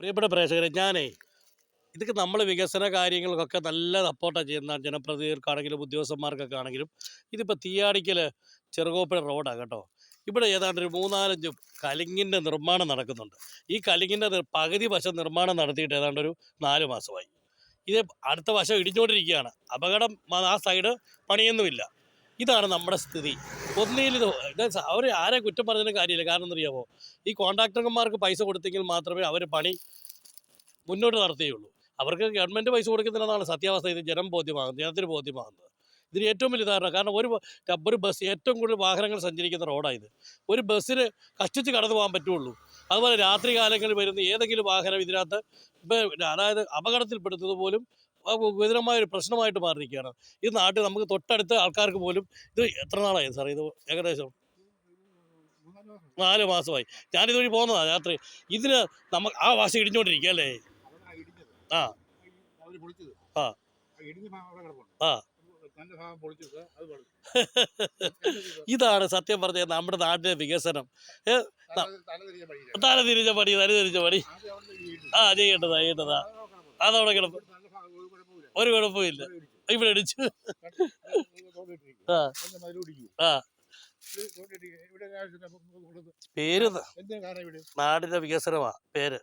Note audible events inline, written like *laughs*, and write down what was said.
പ്രിയപ്പെട്ട പ്രേക്ഷകരെ ഞാനേ ഇതൊക്കെ നമ്മൾ വികസന കാര്യങ്ങൾക്കൊക്കെ നല്ല സപ്പോർട്ടാണ് ചെയ്യുന്ന ജനപ്രതിനിധികൾക്കാണെങ്കിലും ഉദ്യോഗസ്ഥന്മാർക്കൊക്കെ ആണെങ്കിലും ഇതിപ്പോൾ തീയാടിക്കൽ ചെറുകോപ്പുഴ റോഡാണ് കേട്ടോ. ഇവിടെ ഏതാണ്ട് ഒരു മൂന്നാലഞ്ച് കലിങ്ങിന്റെ നിർമ്മാണം നടക്കുന്നുണ്ട്. ഈ കലിങ്ങിന്റെ പകുതി വശം നിർമ്മാണം നടത്തിയിട്ട് ഏതാണ്ട് ഒരു നാല് മാസമായി. ഇത് അടുത്ത വശം ഇടിഞ്ഞുകൊണ്ടിരിക്കുകയാണ്. അപകടം ആ സൈഡ് പണിയൊന്നുമില്ല. ഇതാണ് നമ്മുടെ സ്ഥിതി. ഇത് അവർ ആരെ കുറ്റം പറഞ്ഞതിന് കാര്യമില്ല. കാരണം എന്തറിയാമോ ഈ കോൺട്രാക്ടർമാർക്ക് പൈസ കൊടുത്തെങ്കിൽ മാത്രമേ അവർ പണി മുന്നോട്ട് നടത്തുകയുള്ളൂ. അവർക്ക് ഗവൺമെന്റ് പൈസ കൊടുക്കുന്നില്ലെന്നാണ് സത്യാവസ്ഥ. ഇത് ജനം ബോധ്യമാകുന്നത് ജനത്തിന് ബോധ്യമാകുന്നത്. ഇതിന് ഏറ്റവും വലിയ ധാരണ കാരണം ഒരു ഒരു ബസ് ഏറ്റവും കൂടുതൽ വാഹനങ്ങൾ സഞ്ചരിക്കുന്ന റോഡാണ് ഇത് ഒരു ബസ്സിന് കഷ്ടിച്ച് കടന്നു പോകാൻ പറ്റുള്ളൂ. അതുപോലെ രാത്രി കാലങ്ങളിൽ വരുന്ന ഏതെങ്കിലും വാഹനം ഇതിനകത്ത് അതായത് അപകടത്തിൽപ്പെടുന്നത് പോലും ഗുരുതരമായ ഒരു പ്രശ്നമായിട്ട് മാറിയിരിക്കുകയാണ്. ഈ നാട്ടിൽ നമുക്ക് തൊട്ടടുത്ത ആൾക്കാർക്ക് പോലും ഇത് എത്ര നാളായി സാർ ഇത് ഏകദേശം നാല് മാസമായി. ഞാനിതുവഴി പോകുന്നതാണ് രാത്രി. ഇതിന് നമുക്ക് ആ വാശി ഇടിഞ്ഞുകൊണ്ടിരിക്കുക അല്ലേ ആ. ആ. ആ. *laughs* ഇതാണ് സത്യം പറഞ്ഞ നമ്മുടെ നാടിന്റെ വികസനം. തല തിരിഞ്ഞ വഴിയില്ല തല തിരിച്ച പണി തല പണി. ആദ്യം അവിടെ ഈ വീട്ടിൽ. ആ ചെയ്യേണ്ടതാ ചെയ്യേണ്ടതാ. അതവിടെ കിടപ്പ് ഒരു കുഴപ്പമില്ല. ഇവിടെ ഇടിച്ചു. ആ. ആ. കൊടുത്ത് പേര് നാടിന്റെ വികസനമാ പേര്.